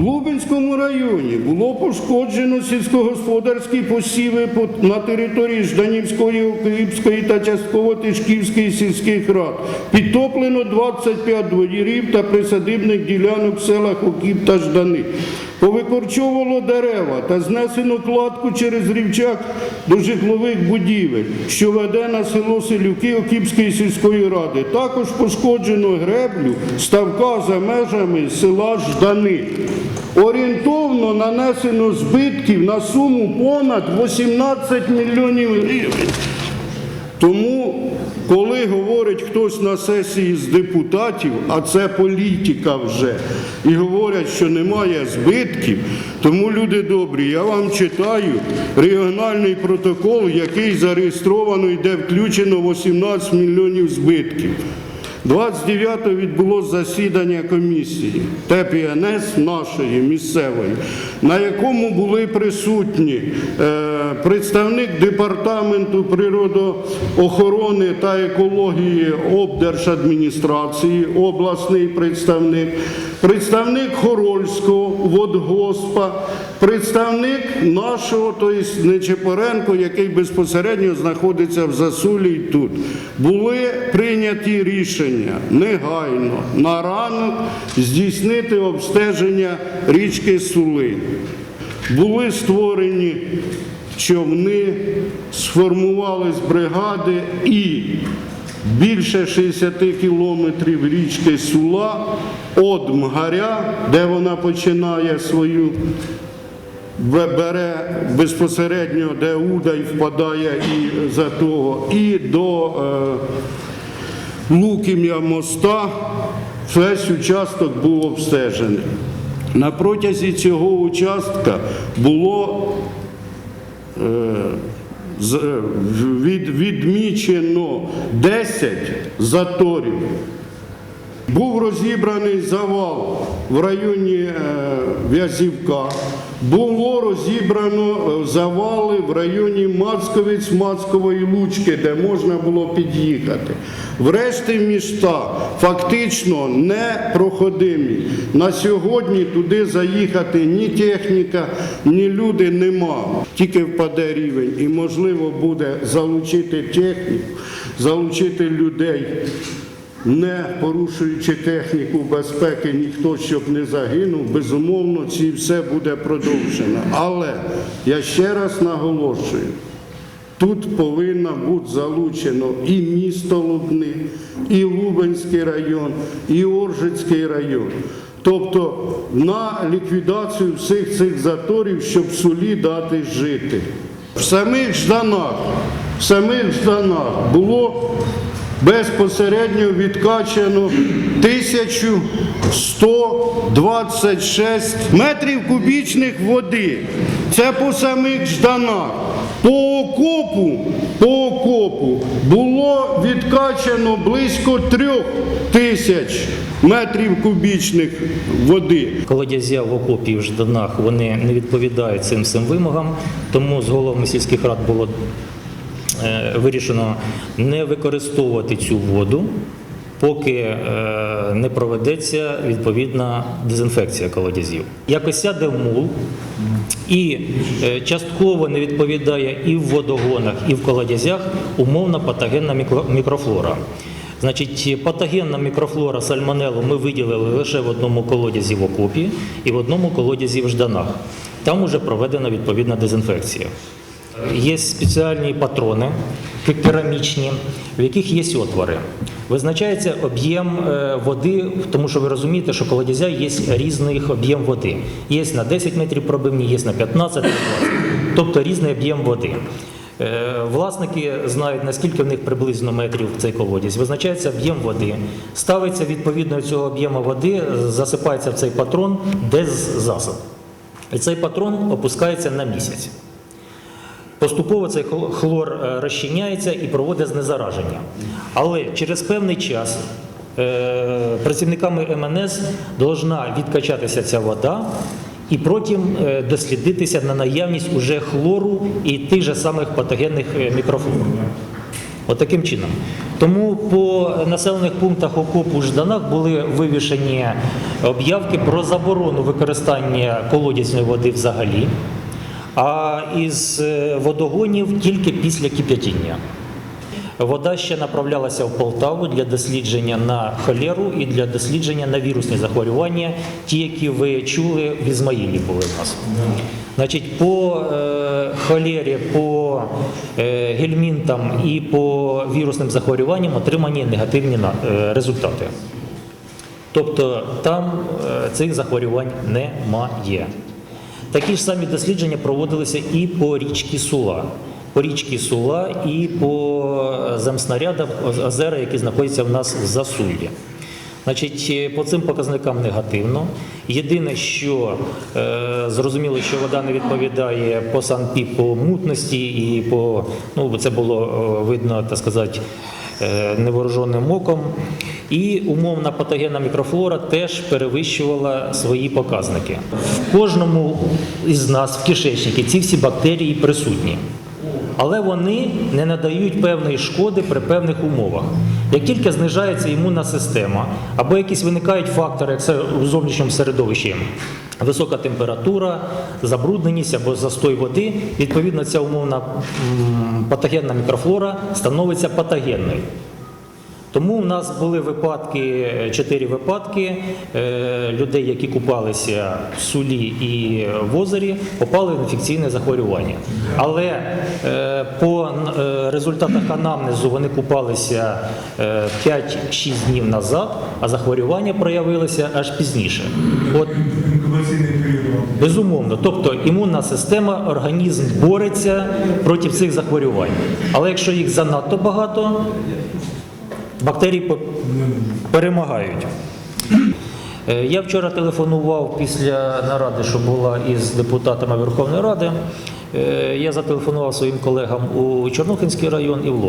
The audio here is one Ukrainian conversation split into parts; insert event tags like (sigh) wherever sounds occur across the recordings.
В Лубенському районі було пошкоджено сільськогосподарські посіви на території Жданівської, Окипської та частково Тишківської сільських рад. Підтоплено 25 дворів та присадибних ділянок в селах Окіп та Ждани. Повикорчовувало дерева та знесено кладку через рівчак до житлових будівель, що веде на село Селюки Окіпської сільської ради. Також пошкоджено греблю ставка за межами села Ждани. Орієнтовно нанесено збитків на суму понад 18 мільйонів гривень. Тому, коли говорить хтось на сесії з депутатів, а це політика вже, і говорять, що немає збитків, тому люди добрі, я вам читаю регіональний протокол, який зареєстровано і де включено 18 мільйонів збитків. 29-го відбулося засідання комісії ТПНС нашої місцевої, на якому були присутні е, представник департаменту природоохорони та екології обдержадміністрації, обласний представник, представник Хорольського водгоспа, представник нашого, тобто Нечепоренко, який безпосередньо знаходиться в Засулі і тут. Були прийняті рішення негайно на ранок здійснити обстеження річки Сули. Були створені човни, сформувались бригади і більше 60 кілометрів річки Сула від Мгаря, де вона починає свою бере безпосередньо, де Удай впадає і за того, і до е, Лукім'я моста весь участок був обстежений. На протязі цього участка було е, відмічено 10 заторів. Був розібраний завал в районі е, В'язівка. Було розібрано е, завали в районі Мацковець, Мацкової Лучки, де можна було під'їхати. Врешті міста фактично непроходимі. На сьогодні туди заїхати ні техніка, ні люди нема. Тільки впаде рівень і можливо буде залучити техніку, залучити людей не порушуючи техніку безпеки, ніхто щоб не загинув, безумовно, ці все буде продовжено. Але я ще раз наголошую. Тут повинно бути залучено і місто Лубни, і Лубенський район, і Оржицький район. Тобто на ліквідацію всіх цих заторів, щоб сулі дати жити. В самих Жданах, в самих Жданах було безпосередньо відкачано 1126 метрів кубічних води. Це по самих Жданах. По окопу, по окопу було відкачано близько трьох тисяч метрів кубічних води. Колодязя в окопі в Жданах вони не відповідають цим всім вимогам, тому з головами сільських рад було вирішено не використовувати цю воду, поки е, не проведеться відповідна дезінфекція колодязів. Якось сяде мул і е, частково не відповідає і в водогонах, і в колодязях умовна патогенна мікрофлора. Значить, патогенна мікрофлора сальмонелу ми виділили лише в одному колодязі в окопі і в одному колодязі в Жданах. Там уже проведена відповідна дезінфекція. Є спеціальні патрони керамічні, в яких є отвори. Визначається об'єм е, води, тому що ви розумієте, що колодязя є різний об'єм води. Є на 10 метрів пробивні, є на 15, на 20. тобто різний об'єм води. Е, Власники знають, наскільки в них приблизно метрів цей колодязь. Визначається об'єм води, ставиться відповідно до цього об'єму води, засипається в цей патрон без засоб. І цей патрон опускається на місяць. Поступово цей хл- хлор е, розчиняється і проводить знезараження. Але через певний час е, працівниками МНС повинна відкачатися ця вода і потім е, дослідитися на наявність уже хлору і тих же самих патогенних мікрофлор. Отаким чином. Тому по населених пунктах окопу Жданах були вивішені об'явки про заборону використання колодязної води взагалі, а із е, водогонів тільки після кип'ятіння. Вода ще направлялася в Полтаву для дослідження на холеру і для дослідження на вірусні захворювання, ті, які ви чули в Ізмаїлі були в нас. Значить, по е, холері, по е, гельмінтам і по вірусним захворюванням отримані негативні е, результати. Тобто там е, цих захворювань немає. Такі ж самі дослідження проводилися і по річці Сула. По річці Сула і по земснарядам озера, які знаходяться в нас в Засуллі. Значить, е, по цим показникам негативно. Єдине, що е, зрозуміло, що вода не відповідає по санпі по мутності і по ну це було е, видно, так сказати, е, невооруженим оком. І умовна патогенна мікрофлора теж перевищувала свої показники. В кожному із нас в кишечнику ці всі бактерії присутні. Але вони не надають певної шкоди при певних умовах. Як тільки знижається імунна система, або якісь виникають фактори, як це у зовнішньому середовищі, висока температура, забрудненість або застой води, відповідно, ця умовна патогенна мікрофлора становиться патогенною. Тому в нас були випадки, чотири випадки е, людей, які купалися в сулі і в озері, попали в інфекційне захворювання. Але е, по е, результатах анамнезу вони купалися е, 5-6 днів назад, а захворювання проявилося аж пізніше. От. Безумовно, тобто імунна система, організм бореться проти цих захворювань. Але якщо їх занадто багато, бактерії перемагають. Е, Я вчора телефонував після наради, що була із депутатами Верховної Ради. Е, Я зателефонував своїм колегам у Чорнухинський район і в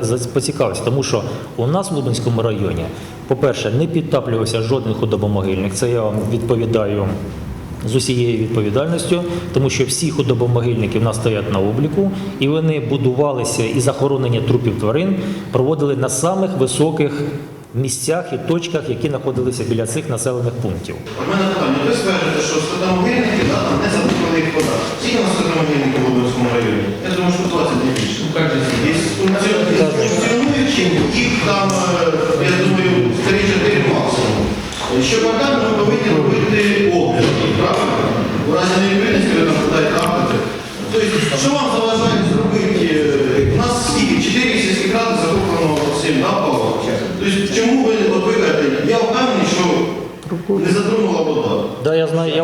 за поцікавився, тому що у нас в Лубенському районі, по-перше, не підтаплювався жоден худобомогильник. Це я вам відповідаю з усією відповідальністю, тому що всі худобомогильники в нас стоять на обліку, і вони будувалися і захоронення трупів тварин проводили на самих високих місцях і точках, які знаходилися біля цих населених пунктів. У мене питання. Ви скажете, що скотомогильники да, там не забудована їх вода. Скільки у нас скотомогильників в Володимирському районі? Я думаю, що 20 не більше. І функціонуючи, їх там, е, я думаю, 3-4 максимум. Щопота ми повинні робити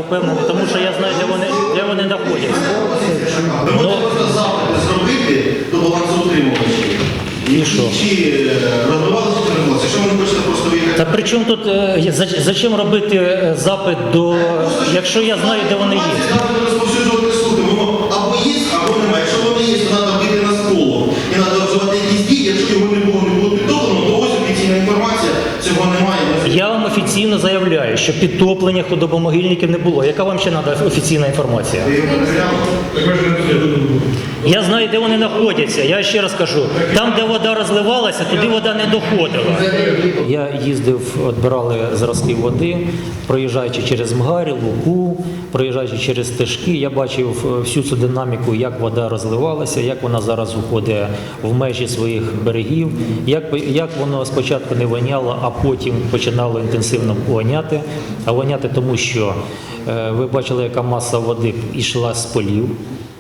впевнений, тому що я знаю, де вони, де вони знаходяться. Ви можете просто запити зробити до балансоутримувачів. І що? Чи е, розвивалися чи? Якщо ви не хочете просто виїхати, Та при чому тут е, за- зачем робити е, запит до, якщо я знаю, де вони є? Офіційно заявляю, що підтоплення худобомогильників не було. Яка вам ще треба офіційна інформація? Я знаю, де вони знаходяться. Я ще раз кажу, там, де вода розливалася, туди вода не доходила. Я їздив, відбирали зразки води, проїжджаючи через Мгарі, Луку, проїжджаючи через стежки. Я бачив е, всю цю динаміку, як вода розливалася, як вона зараз уходить в межі своїх берегів, як, як воно спочатку не воняло, а потім починало інтенсивно воняти. А воняти тому, що е, ви бачили, яка маса води йшла з полів.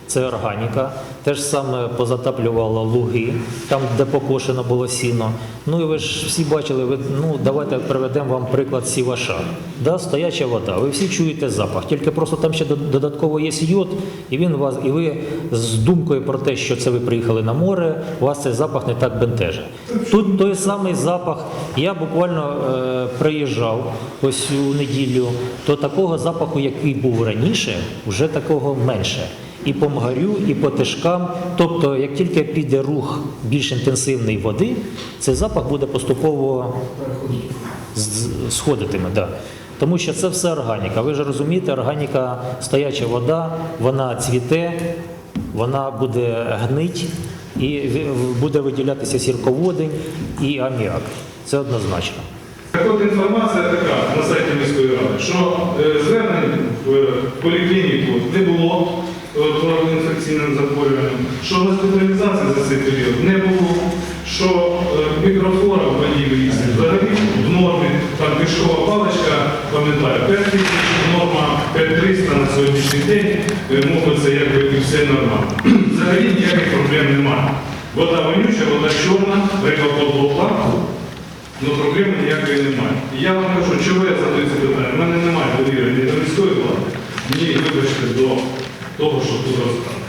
Це органіка. Те ж саме позатаплювало луги, там, де покошено було сіно. Ну і ви ж всі бачили, ви, ну давайте приведемо вам приклад сіваша. Да, стояча вода. Ви всі чуєте запах, тільки просто там ще додатково є йод, і він вас, і ви з думкою про те, що це ви приїхали на море, у вас цей запах не так бентежить. Тут той самий запах. Я буквально е, приїжджав ось у неділю, то такого запаху, який був раніше, вже такого менше і по мгарю, і по тишкам. Тобто, як тільки піде рух більш інтенсивний води, цей запах буде поступово сходитиме. Да. Тому що це все органіка. Ви ж розумієте, органіка, стояча вода, вона цвіте, вона буде гнить. і буде виділятися сірководень і аміак. Це однозначно. Так от інформація така на сайті міської ради, що е, звернень в е, поліклініку не було е, інфекційним захворюванням, що госпіталізації за цей період не було, що е, мікрофлора в воді виїзді взагалі в нормі, там пішкова паличка, пам'ятаю, 5 тисяч, норма 5300 на сьогоднішній день, е, мовиться якби все нормально. (clears throat) Взагалі ніяких проблем немає. Вода вонюча, вода чорна, риба подобла, Ну, проблеми ніякої немає. І я вам кажу, чого я задаю це питання? У мене немає довіри ні до міської влади, ні, вибачте, до того, що тут розказано.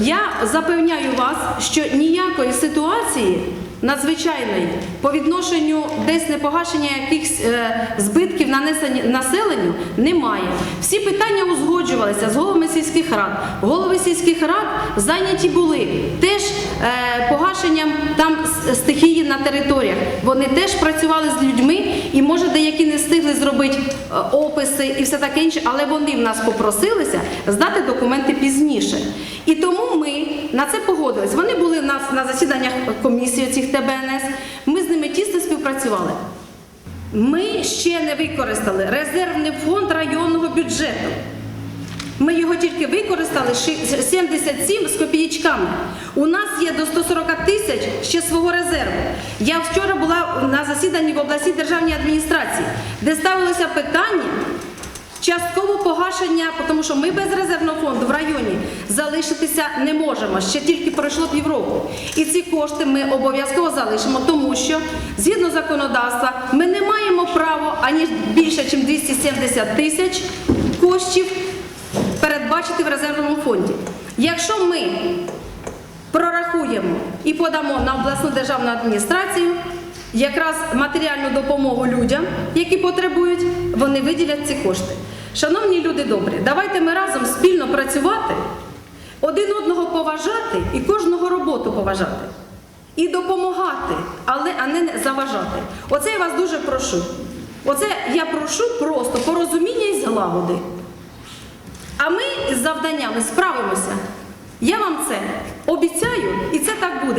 Я запевняю вас, що ніякої ситуації надзвичайної по відношенню десь непогашення якихось е, збитків нанесені населенню немає. Всі питання узгоджувалися з головами сільських рад. Голови сільських рад зайняті були теж е, погашенням там стихії на територіях. Вони теж працювали з людьми, і може деякі не встигли зробити е, описи і все таке інше, але вони в нас попросилися здати документи пізніше. І тому ми на це погодились. Вони були в нас на засіданнях комісії цих ТБНС. Ми з ними тісно співпрацювали. Ми ще не використали резервний фонд районного бюджету. Ми його тільки використали 77 з копієчками. У нас є до 140 тисяч ще свого резерву. Я вчора була на засіданні в обласній державній адміністрації, де ставилося питання частково погашення, тому що ми без резервного фонду в районі залишитися не можемо. Ще тільки пройшло півроку. І ці кошти ми обов'язково залишимо, тому що згідно законодавства ми не маємо права ані більше, ніж 270 тисяч коштів передбачити в резервному фонді. Якщо ми прорахуємо і подамо на обласну державну адміністрацію якраз матеріальну допомогу людям, які потребують, вони виділять ці кошти. Шановні люди добрі, давайте ми разом спільно працювати, один одного поважати і кожного роботу поважати. І допомагати, але а не заважати. Оце я вас дуже прошу. Оце я прошу просто порозуміння і злагоди. А ми з завданнями справимося. Я вам це обіцяю, і це так буде.